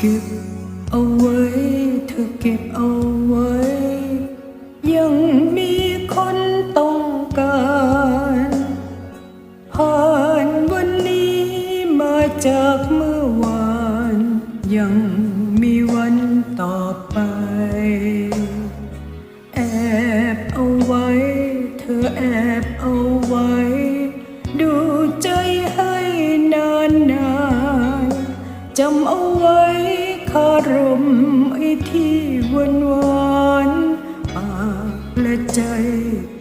เก็บเอาไว้เธอเก็บเอาไว้ ยังมีคนต้องการผ่านวันนี้มาจากเมื่อวาน ยังมีวันต่อไป จำเอาไว้คารมไอ้ที่วันวานปากและใจ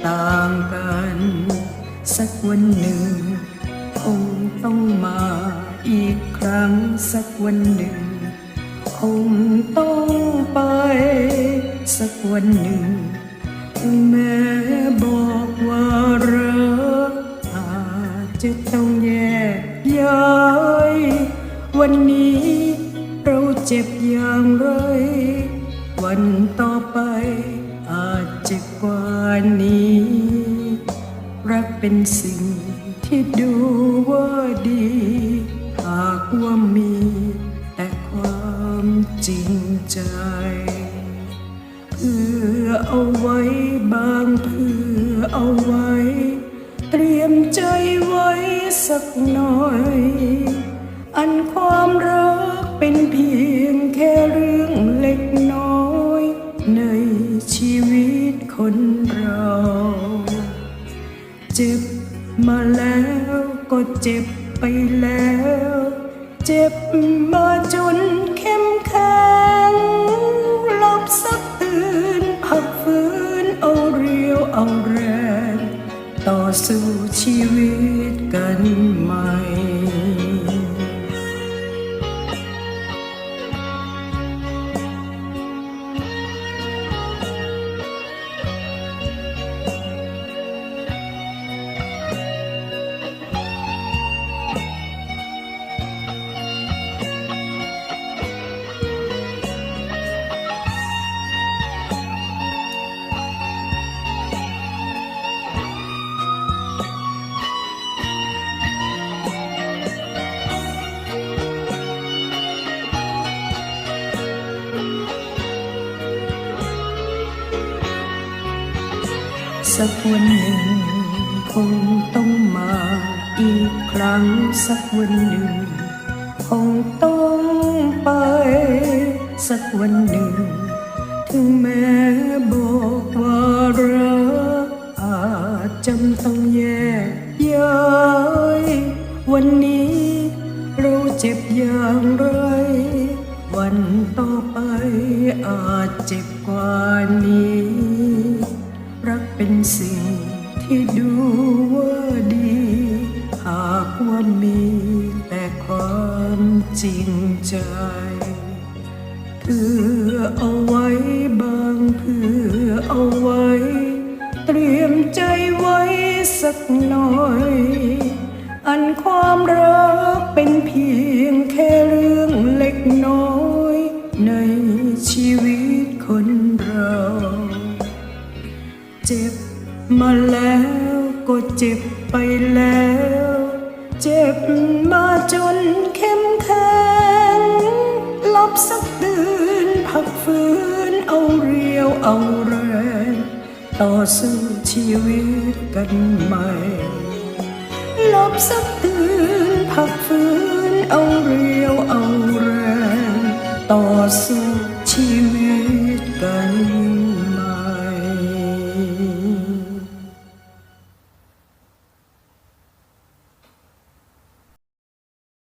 ต่างกัน สักวันหนึ่ง คงต้องมาอีกครั้งสักวันหนึ่ง คงต้องไป สักวันหนึ่ง ถึงแม้บอกว่ารักอาจจะต้องแยกย้ายวันนี้ เจ็บอย่างไร วันต่อไปอาจจะกว่านี้ รักเป็นสิ่งที่ดูว่าดี หากว่ามี แต่ความจริงใจ เพื่อเอาไว้บางเพื่อเอาไว้ เตรียมใจไว้สักหน่อย อันความรักเป็นเพียง เจ็บมาแล้วก็เจ็บไปแล้ว เจ็บมาจนเข้มแข็งหลบสักตื่นพักฟื้นเอาเรียวเอาแรง ต่อสู้ชีวิตกันมา สักวันหนึ่ง คงต้องมาอีกครั้งสักวันหนึ่ง คงต้องไป สักวันหนึ่ง ถึงแม้บอกว่ารักอาจจำต้องแยกย้ายวันนี้เราเจ็บอย่างไร วันต่อไปอาจเจ็บกว่านี้ สิ่งที่ดูว่าดี หากว่ามีแต่ความจริงใจ เพื่อเอาไว้บางเพื่อเอาไว้ เตรียมใจไว้สักหน่อย อันความรักเป็นเพียงแค่เรื่องเล็กน้อย บไปแล้ว เจ็บมาจนเข้มแข็งหลับสักตื่นพักฟื้นเอาเรียวเอาแรงต่อสู้ชีวิตกันใหม่หลับสักตื่นพักฟื้นเอาเรียวเอาแรงต่อสู้